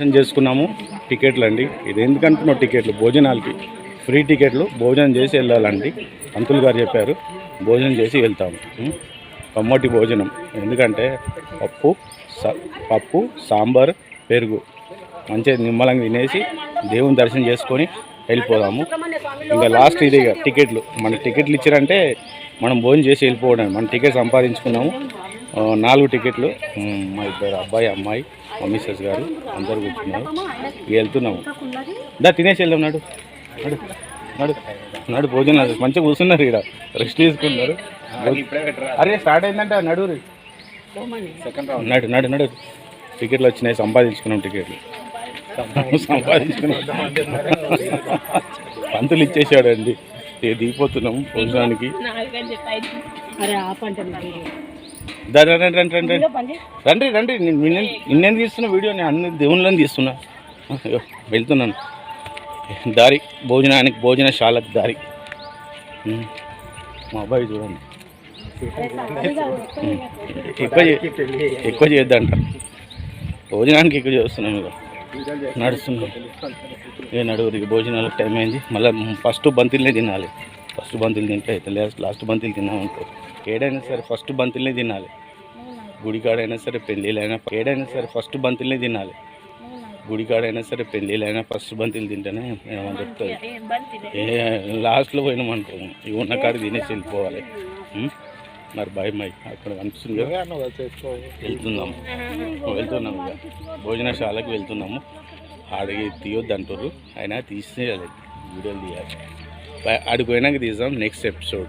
దర్శనం చేసుకున్నాము టికెట్లు అండి ఇది ఎందుకంటున్నావు టికెట్లు? భోజనాలకి. ఫ్రీ టికెట్లు భోజనం చేసి వెళ్ళాలండి. పంతులు గారు చెప్పారు భోజనం చేసి వెళ్తాము. కమ్మటి భోజనం. ఎందుకంటే పప్పు స పప్పు సాంబార్ పెరుగు మంచిగా నిమ్మలంగా తినేసి దేవుని దర్శనం చేసుకొని వెళ్ళిపోదాము. ఇంకా లాస్ట్ ఇది ఇక టికెట్లు. మన టికెట్లు ఇచ్చారంటే మనం భోజనం చేసి వెళ్ళిపోవడం మన టికెట్ సంపాదించుకున్నాము. నాలుగు టికెట్లు మా ఇద్దరు అబ్బాయి అమ్మాయి మా మిస్సెస్ గారు అందరు కూర్చున్నారు. ఇక వెళ్తున్నాము. దా తినేసి వెళ్దాం నాడు. నడు. నడు. నడు భోజనం మంచిగా కూర్చున్నారు ఇక్కడ. రెస్ట్ తీసుకున్నారు. అరే స్టార్ట్ అయిందంటే నడు నడు నడు నడు. టికెట్లు వచ్చినాయి సంపాదించుకున్నాం టికెట్లు. సంపాదించుకున్నాం. పంతులు ఇచ్చేసాడు అండి దిగిపోతున్నాం భోజనానికి. అరే ఆపంటే రండి రండి రండి రండి రండి రండి. నేను నిన్నే- తీస్తున్నా వీడియో? నేను అన్ని దేవుళ్ళని తీస్తున్నా. వెళ్తున్నాను. దారి భోజనానికి భోజనశాలకు దారి. మా అబ్బాయి చూడండి. ఎక్కువ ఎక్కువ చేయొద్దంట. భోజనానికి ఎక్కువ చేస్తున్నాం ఇక నడుస్తున్నాం. ఏ నడుగురు ఇక భోజనాలకు టైం అయింది. మళ్ళీ ఫస్ట్ బంతిల్నే తినాలి. ఫస్ట్ బంతులు తింటే అయితే లాస్ట్ లాస్ట్ బంతులు తిన్నామనుకో. ఏడైనా సరే ఫస్ట్ బంతుల్నే తినాలి. గుడికాడైనా సరే పెళ్ళిళ్ళైనా ఏడైనా సరే ఫస్ట్ బంతుల్నే తినాలి. గుడికాడైనా సరే పెళ్ళిళ్ళైనా ఫస్ట్ బంతులు తింటేనే ఏమని చెప్తుంది ఏ లాస్ట్లో పోయినామనుకో ఇవి ఉన్న కాడ తినేసి వెళ్ళిపోవాలి? మరి బాయ్ మై అక్కడ కనిపిస్తుంది కదా. వెళ్తున్నాము. వెళ్తున్నాము ఇక. భోజనశాలకు వెళ్తున్నాము. ఆడికి తీయొద్దు అంటారు అయినా తీసేయాలి. వీడియోలు తీయాలి. ఆడికి పోయినాక తీద్దాం. Next episode